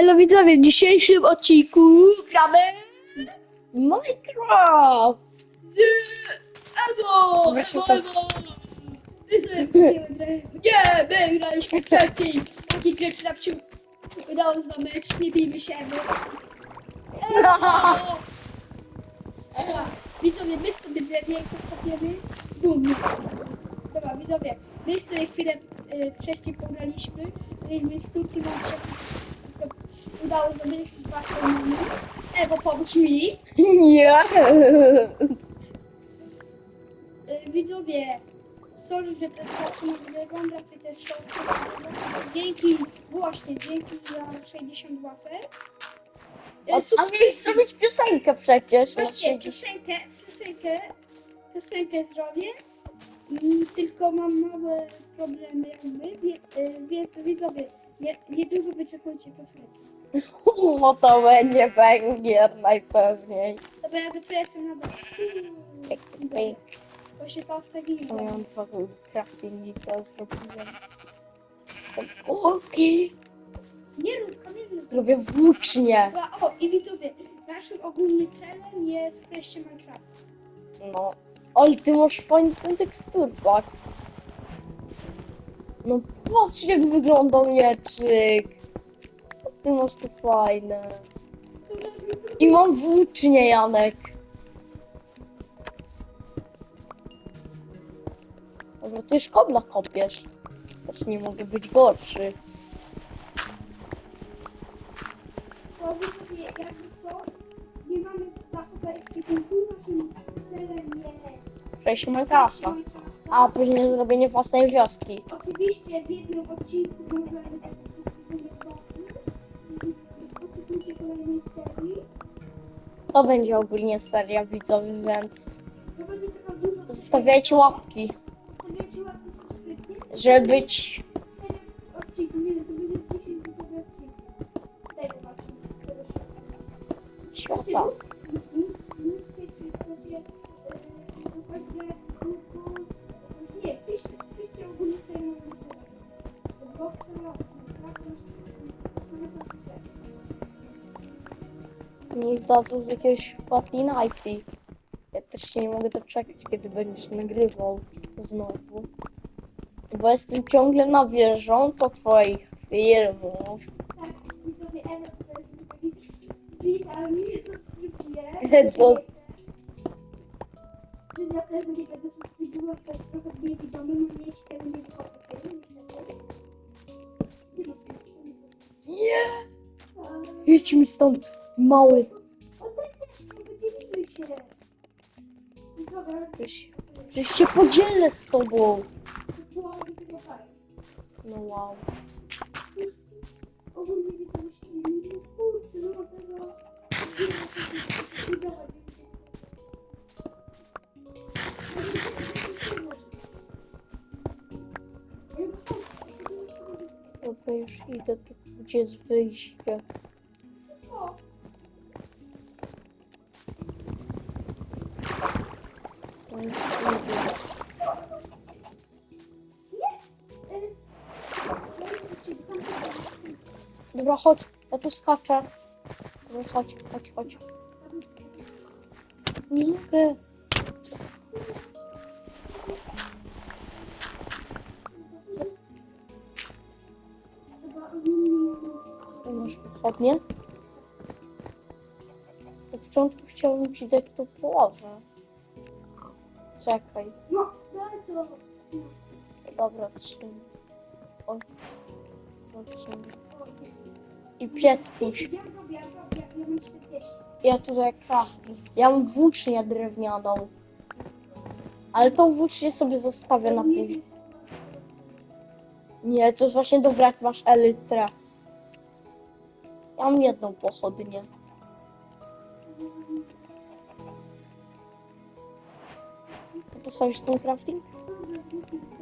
Hello widzowie, w dzisiejszym odcinku gramy Minecraft! z Ewo! Dobra, się Ewo, Ewo! My sobie grę. Nie, my graliśmy wcześniej. Taki grę, która się udało zdobyć. Nie bijmy się, Ewo. Ewo! Dobra, widzowie, my sobie drewienko stawiamy. Bum. Dobra, widzowie, my sobie chwilę y, wcześniej pograliśmy. y, Miksturki nam się udało zdobyć dwa kolumny. Ewo, pomóż mi. Nie! Y, Widzowie, sorry, że ten czas nie wygląda, też shortsy. Dzięki, właśnie, dzięki za 60 łapek. Y, A, a miałeś zrobić piosenkę przecież. na Właśnie, 30. piosenkę, piosenkę, piosenkę zrobię, mm, tylko mam małe problemy jakby, y, więc widzowie, nie, niedługo wyczekujcie piosenki. No to będzie węgier najpewniej. Bo jakby co ja chcę nadać. Pyk, pyk. Właśnie to owce ginie. Dwa craftingi, co zrobiłem. Jestem- O, i Nie rób, nie rób. robię włócznie. O, i widzowie, naszym ogólnym celem jest wreszcie Minecraft. No. Oj, ty masz fajny ten teksturpak. No patrz jak wygląda mieczyk. Ty masz to fajne. I mam włócznie, Janek. Dobra, ty już kopiesz. Też nie mogę być gorszy. To widzowie, jakby A później zrobienie własnej wioski. Oczywiście w jednym odcinku możemy tak. To będzie ogólnie seria widzowie, więc zostawiajcie łapki, żeby być... Seria Nie dadzą z jakiegoś Platina IP. Ja też się nie mogę doczekać, kiedy będziesz nagrywał znowu. Bo jestem ciągle na bieżąco twoich filmów. Tak, Witam, nie subskrybuję. To- Czy ja też nie będę subskrybować, to jest trochę mniej widomy, no tego nie wychodzę. Nie Nie! Idź mi stąd, mały. Się. Się podzielę z tobą. No wow. Dobra, już idę tu, gdzie jest wyjście. Dobra, chodź, ja tu skaczę. Dobra, chodź, chodź, chodź. Mogę. Masz pochodnie? Na początku chciałbym ci dać tą połowę. Czekaj. No, daj to. Dobra, trzymaj. I piec tuś. Ja robię, ja robię, ja mam 40. Ja tutaj crafting. Ja mam włócznię drewnianą. Ale tą włócznię sobie zostawię na Nie później. Nie, to jest właśnie dobre jak masz elytrę. Ja mam jedną pochodnię. Postawisz ten crafting?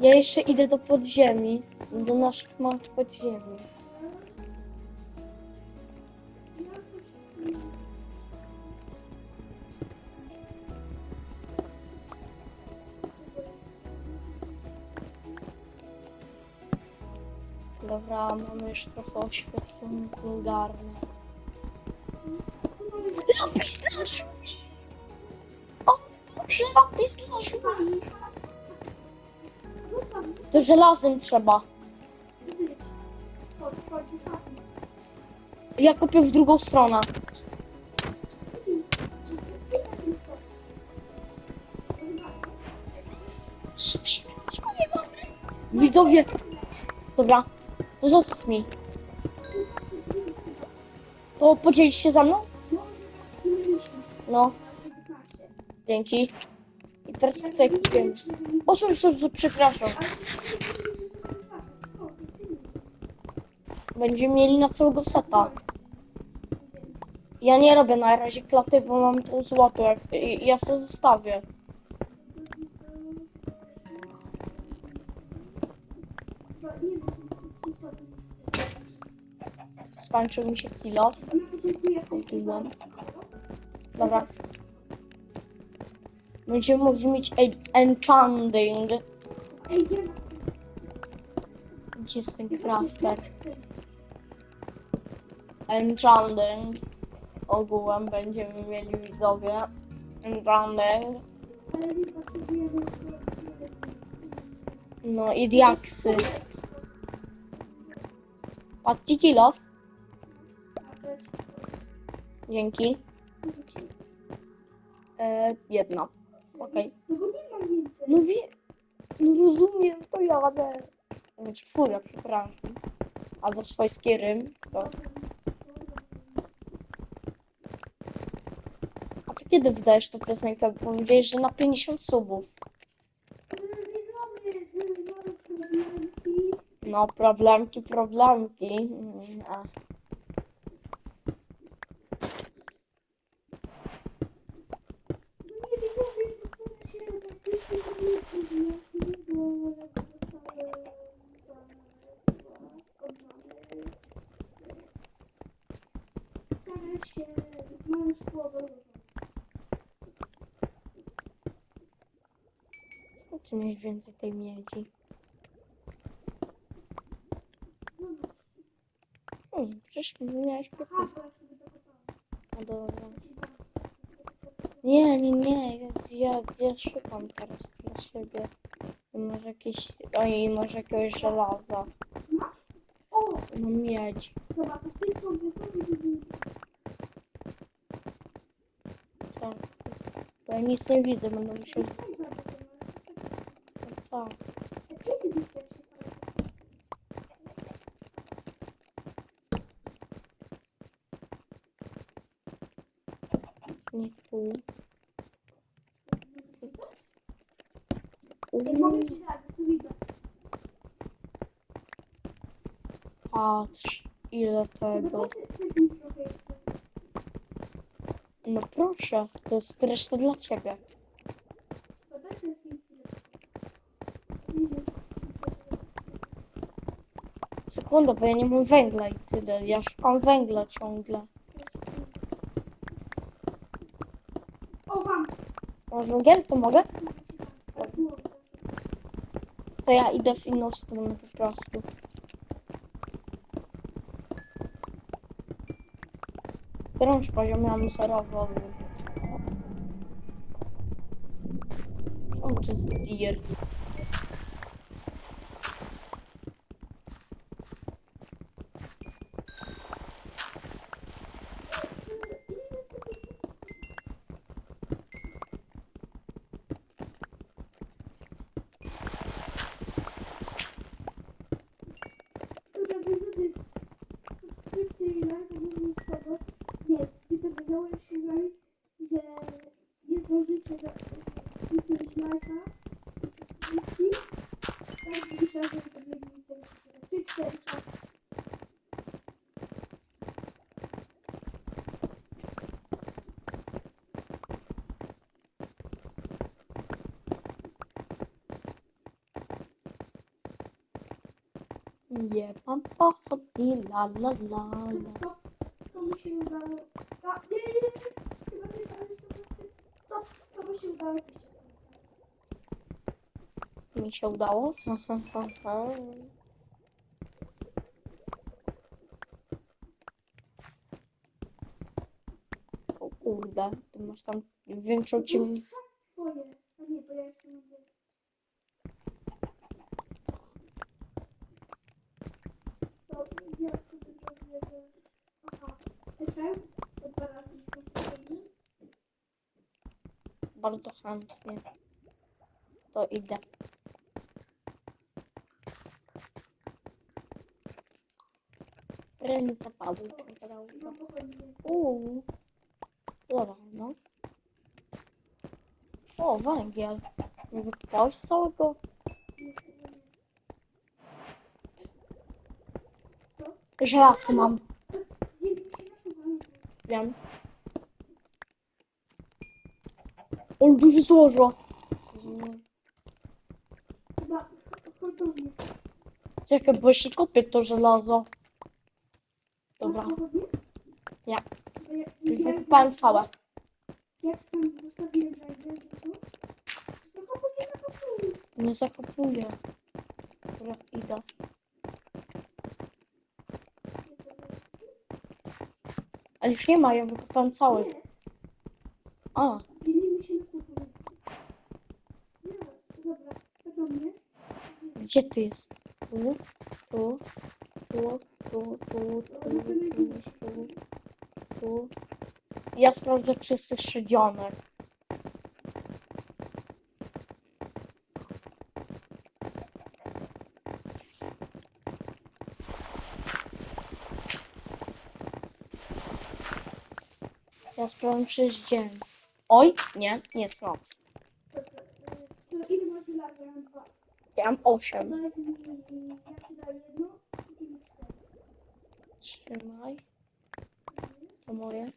Ja jeszcze idę do podziemi. Do naszych małych podziemi. Dobra, mamy już trochę oświetlony garnek. Lapis lazuli! O, że lapis lazuli! To żelazem trzeba. Ja kopię w drugą stronę. Widzowie! Dobra, to zostaw mi. To podzielić się ze mną? No, dzięki. I teraz tutaj kupię. O, sorry, przepraszam. Będziemy mieli na całego seta. Ja nie robię na razie klaty, bo mam tą złotą. Jak, ja sobie zostawię. Skończył mi się kilo. Kupiłam. Dobra. Będziemy mogli mieć en- enchanting. Gdzie jest ten crafter? Enchanting. Ogółem będziemy mieli widzowie. Enchanting. No i diaksy. Patty kilof. Dzięki. E, jedna. Okej. No wie... No rozumiem, to jadę. Znaczy fura, przepraszam. Albo swojskie rym. To. A to kiedy wydajesz tę piosenkę? Powiedziałeś, że na 50 subów. No, problemki, problemki. Mm, a. Ty miałeś więcej tej miedzi? Hmm, przecież miałeś kupić. No dobra. Nie, nie, nie, ja, ja, szukam teraz dla siebie. Może jakieś, oj, może jakiegoś żelaza. No miedź. Tak. Bo ja nic nie widzę, będę musiał... No, tak. Nie tu. Patrz, ile tego. No proszę, to jest reszta dla ciebie. Sekunda, bo ja nie mam węgla i tyle. Ja szukam węgla ciągle. O, mam! Masz węgiel? To mogę? To ja idę w inną stronę po prostu. Którym już poziomie mamy serowy ogród? On to jest dirt. yeah, pam pam pam, la la la la. Vamos xingar. Ah, Stop, vamos xingar. Me encheu da onça? Kurde, to masz. Bardzo chętnie. To idę. Ręce pochodnie. Uuu. Dobra, no. O, węgiel. Nie wykopałeś całego? Żelazko mam. Wiem. On duży złożo. Chyba. Czekaj, bo jeszcze kopię to żelazo. Dobra, ja- wykopałem całe. Jak tam zostawiłem. Nie zakopuję. Dobra, idę. Ale już nie ma, ja wykopałem. Nie, A, dzielimy się na pokoju. Nie, dobra, to do mnie. Gdzie ty jest? Tu, tu, tu, tu, tu, tu, tu, tu. Ja sprawdzę, czy jest szedziony. Ja sprawdzę, czy dzień. Oj, nie, nie jest noc. Dobra, y, to ile masz żelaza? Ja mam dwa. Ja mam osiem. Daj mi, ja ci daję jedno i mi cztery. Trzymaj. To moje.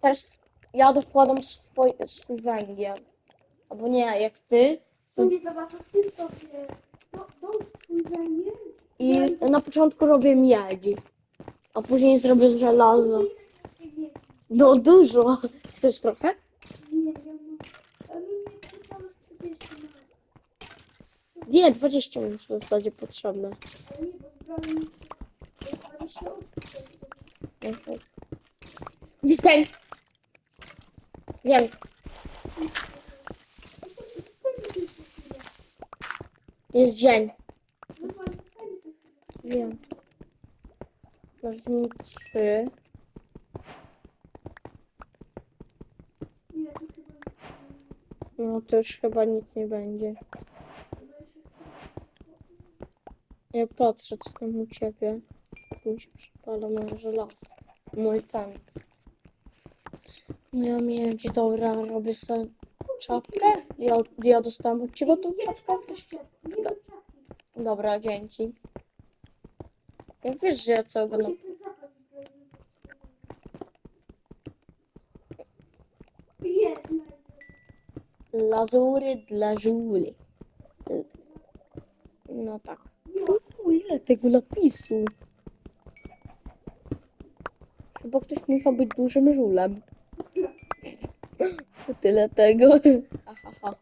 Teraz ja dokładam swój, swój węgiel. Albo nie, jak ty. To węgiel. I na początku robię miedzi. A później zrobię żelazo. Nie, No dużo. Chcesz trochę? nie, ja mam. Ale nie czytałeś 40 minut. Nie, 20 minut w zasadzie potrzebne. Ale nie, bo wybrałem 28. Dzisiaj. Wiem. Jest dzień. Wiem. Trzy. No to już chyba nic nie będzie. Ja patrzę, co tam u ciebie. Mi się przypala moje żelazo. Mój ten. Moja miedź, dobra, robię sobie czapkę. Ja, ja dostałam od ciebie tą czapkę wcześniej. Dobra, dzięki. Jak wiesz, że ja całego... Na... Lazury dla żuli. No tak. Ile tego lapisu. Chyba ktoś musiał być dużym żulem. Tyle tego. Ha, ha, ha.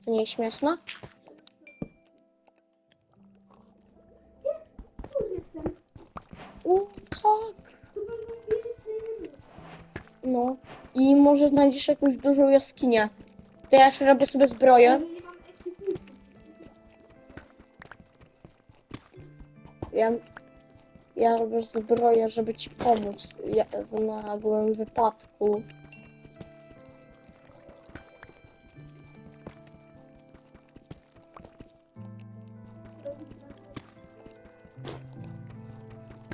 Co nie jest śmieszne? O, tak. No. I może znajdziesz jakąś dużą jaskinię. To ja już robię sobie zbroję. Ja, ja robię zbroję, żeby ci pomóc ja, w nagłym wypadku.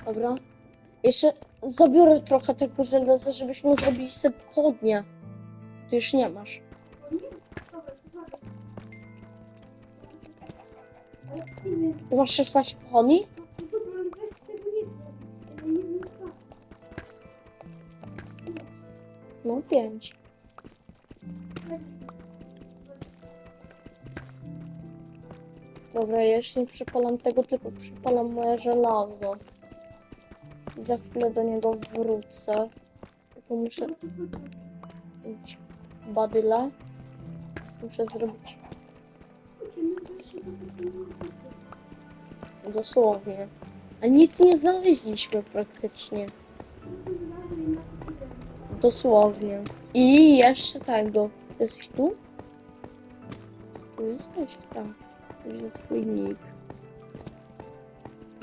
Dobra. Jeszcze zabiorę trochę tego żelaza, żebyśmy zrobili sobie pochodnie. Ty już nie masz. Ty masz 16 pochodni? 5. Dobra, jeszcze nie przypalam tego, tylko przypalam moje żelazo. Za chwilę do niego wrócę. Tylko muszę mieć badyle. Muszę zrobić dosłownie. A nic nie znaleźliśmy praktycznie. Dosłownie. I jeszcze tego. Jesteś tu? Tu jesteś, tak. Widzę twój nick.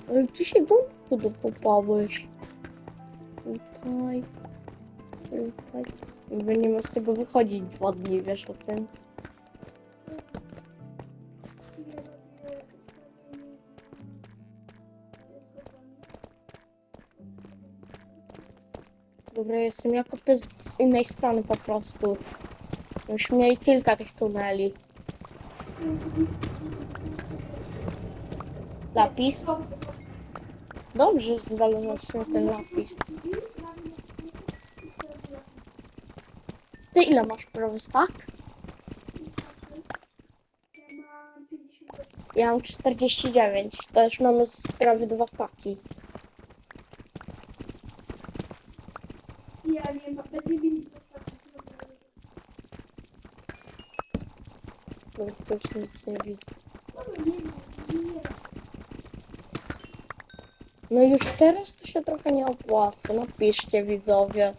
Ale ty się głęboko dokopałeś. Tutaj. Tutaj. Jakby nie ma z tego wychodzić dwa dni, wiesz o tym. Dobra, jestem jako pies z innej strony po prostu. Już mieli kilka tych tuneli. Lapis? Dobrze znalazłeś sobie ten lapis. Ty ile masz prawy stack? Ja mam 49. To już mamy z prawie dwa staki. Ja nie ma, będę mieli No to już nic nie widzę. No już teraz to się trochę nie opłaca. Napiszcie widzowie.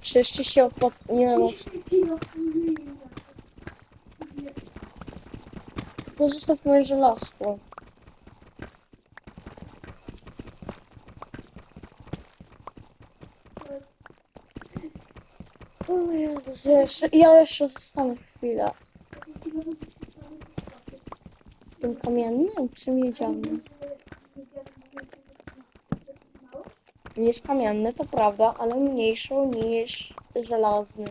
Czy, jeszcze się opłaca? Nie no, to zostaw moje żelazko. O Jezus, ja jeszcze, ja jeszcze zostanę chwilę. Tym kamiennym czy miedzianym? Jest kamienny, to prawda, ale mniejszą niż żelazny.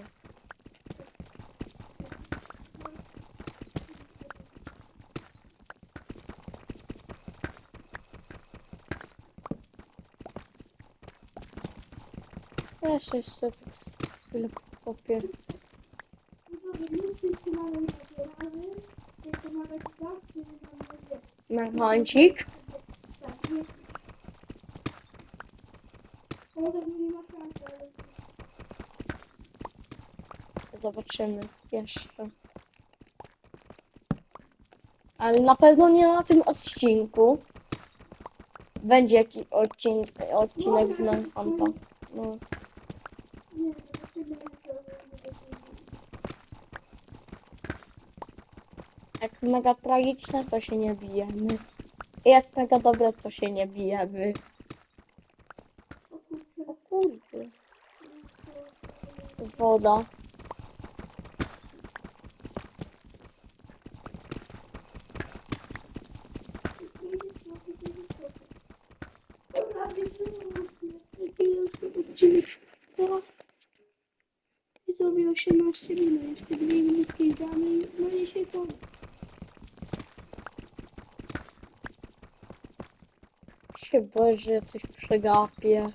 Ja jeszcze tak chwilę pokopię. Mermancik. Zobaczymy jeszcze. Ale na pewno nie na tym odcinku. Będzie jakiś odcinek, odcinek z Manhunta. No. Mega tragiczne, to się nie bijemy. Jak mega dobre, to się nie bijemy. O kurde. Woda. Widzowie 18 minut, jeszcze 2 minutki damy, no i się po... Boję, że coś przegapię.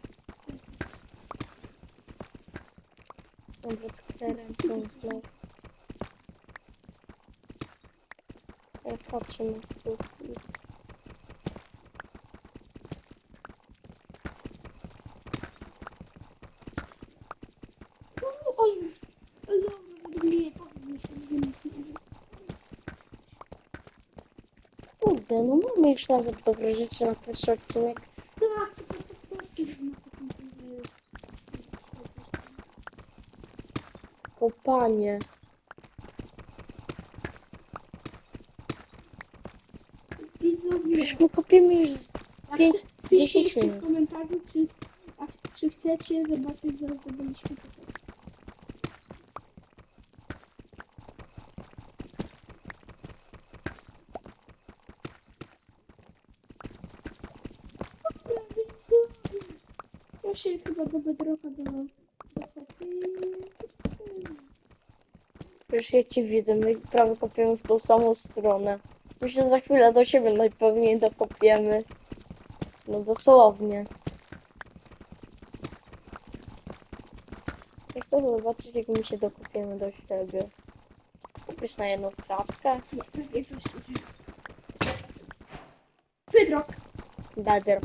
Dobra, kręcę znowu. Ja patrzę na stół. Oj, oj, dobra, będę mnie powiem, jeszcze 2 minutki. Już nawet dobre rzeczy na pierwszy odcinek. Kopanie. Widzowie, Już my kopiemy już z pięć, chce- piszcie 10 w tych minut. komentarzu, czy, a, czy chcecie zobaczyć, zaraz to byliśmy tutaj. Ja się chyba do bedroka do... do Już ja cię widzę, my prawie kopiemy w tą samą stronę. My się za chwilę do siebie najpewniej dokopiemy. No dosłownie. Ja chcę zobaczyć, jak my się dokopiemy do siebie. Kupisz na jedną kratkę? Nie, takie coś się dzieje. Dader.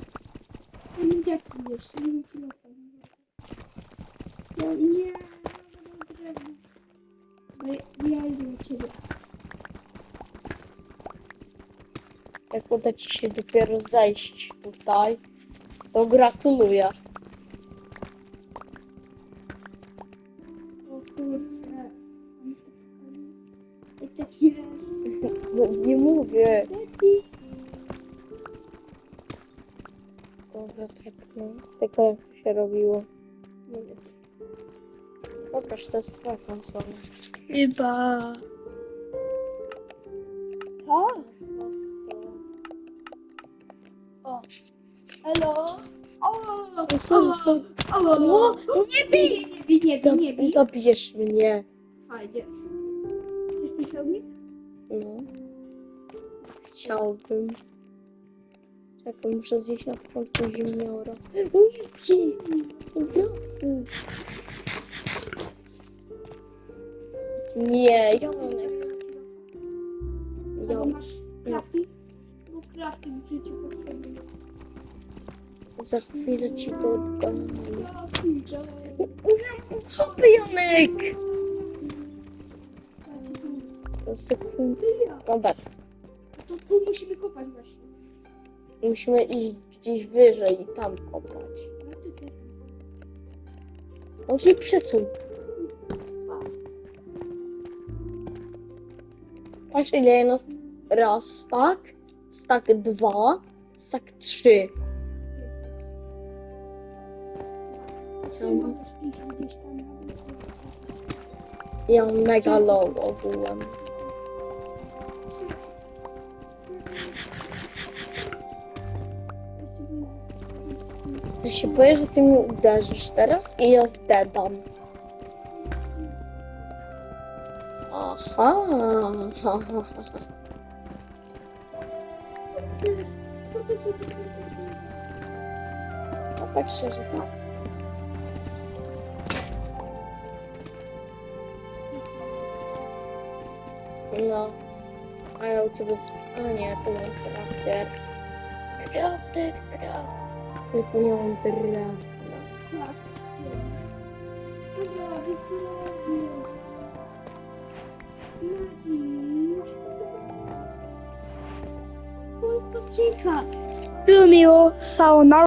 Ja nie wiem, jak sobie jeszcze, nie wiem, kilofa. No nie, no, no, drewno. No ja- ja idę do ciebie. Jak uda ci się dopiero zejść tutaj, To gratuluję. No. Tylko jak to się robiło. Nie wiem. Pokaż, to jest twoja konsola. Chyba. Tak. O. Hello. O, No sorry, sorry. o, O, o, nie bij, nie bij, nie bij, nie bij. Zabijesz mnie. Fajnie. Chcesz pełnik? No. Chciałbym. Czekaj, muszę zjeść na początku ziemniora. Nie pij! Bratku. Nie, Janek. Ja, masz crafting? Bo crafting w życiu potrzebny. za chwilę ci to oddam. Co by, Janek? Za sekundę. Dobra, To tu musimy kopać właśnie. Musimy iść gdzieś wyżej i tam kopać. On się przesuń. Patrz ile jest raz stack, stack dwa, stack trzy. Ja mega low ogółem. Ja się boję, że ty mnie uderzysz teraz i ja zdedam. Aha. No tak szczerze, tak. No. A ja u ciebie... z- A nie, to nie crafter. Crafter, crafter. Tylko nie mam drewna. Było miło, sayonara.